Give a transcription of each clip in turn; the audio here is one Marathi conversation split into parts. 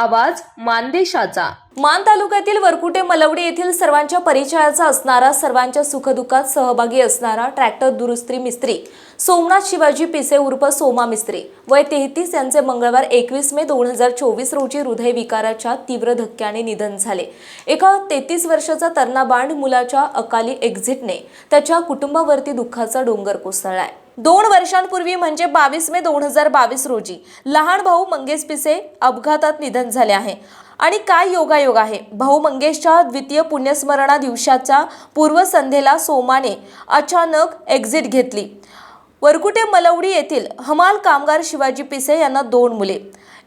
आवाज मानदेशाचा. मान तालुक्यातील वरकुटे मलवडी येथील सर्वांच्या परिचयाचा असणारा सर्वांच्या सुखदुःखात सहभागी असणारा ट्रॅक्टर दुरुस्त्री मिस्त्री सोमनाथ शिवाजी पिसे उर्फ सोमा मिस्त्री. वय तेहतीस यांचे मंगळवार एकवीस मे दोन हजार चोवीस रोजी हृदयविकाराच्या तीव्र धक्क्याने निधन झाले. एका तेहतीस वर्षाचा तरणा बांड मुलाच्या अकाली एक्झिटने त्याच्या कुटुंबावरती दुःखाचा डोंगर कोसळलाय. दोन वर्षांपूर्वी म्हणजे बावीस मे दोन हजार बावीस रोजी लहान भाऊ मंगेश पिसे अपघातात निधन झाले आहे. आणि काय योगायोग आहे? भाऊ मंगेशच्या द्वितीय पुण्यस्मरणा दिवसाच्या पूर्वसंध्येला सोमाने अचानक एक्झिट घेतली. वरकुटे मलवडी येथील हमाल कामगार शिवाजी पिसे यांना दोन मुले.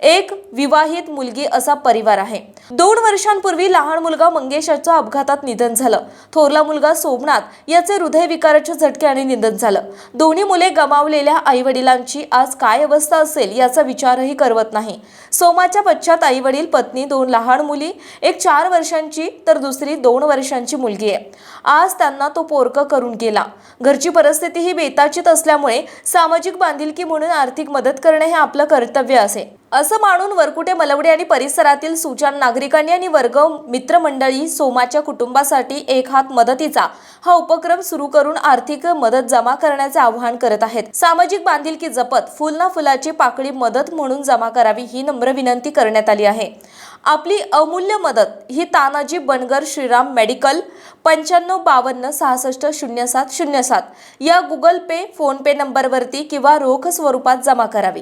एक विवाहित मुलगी असा परिवार आहे. दोन वर्षांपूर्वी लहान मुलगा मंगेशाच्या अपघातात निधन झालं. थोरला मुलगा सोमनाथ याचे हृदयविकाराच्या झटक्याने निधन झालं. दोन्ही मुले गमावलेल्या आईवडिलांची आज काय अवस्था असेल याचा विचारही करवत नाही. सोमाच्या पश्चात आईवडील पत्नी दोन लहान मुली एक चार वर्षांची तर दुसरी दोन वर्षांची मुलगी आहे. आज त्यांना तो पोरक करून गेला. घरची परिस्थिती ही बेताचीत असल्यामुळे सामाजिक बांधिलकी म्हणून आर्थिक मदत करणे हे आपलं कर्तव्य असे. असं मानून वरकुटे मलवडे आणि परिसरातील सुजान नागरिकांनी आणि वर्ग मित्रमंडळी सोमाच्या कुटुंबासाठी एक हात मदतीचा हा उपक्रम सुरू करून आर्थिक मदत जमा करण्याचे आवाहन करत आहेत. सामाजिक बांधिलकी जपत फुल ना फुलाची पाकळी मदत म्हणून जमा करावी ही नम्र विनंती करण्यात आली आहे. आपली अमूल्य मदत ही तानाजी बनगर श्रीराम मेडिकल पंच्याण्णव बावन्न सहासष्ट शून्य सात शून्य सात या गुगल पे फोनपे नंबरवरती किंवा रोख स्वरूपात जमा करावी.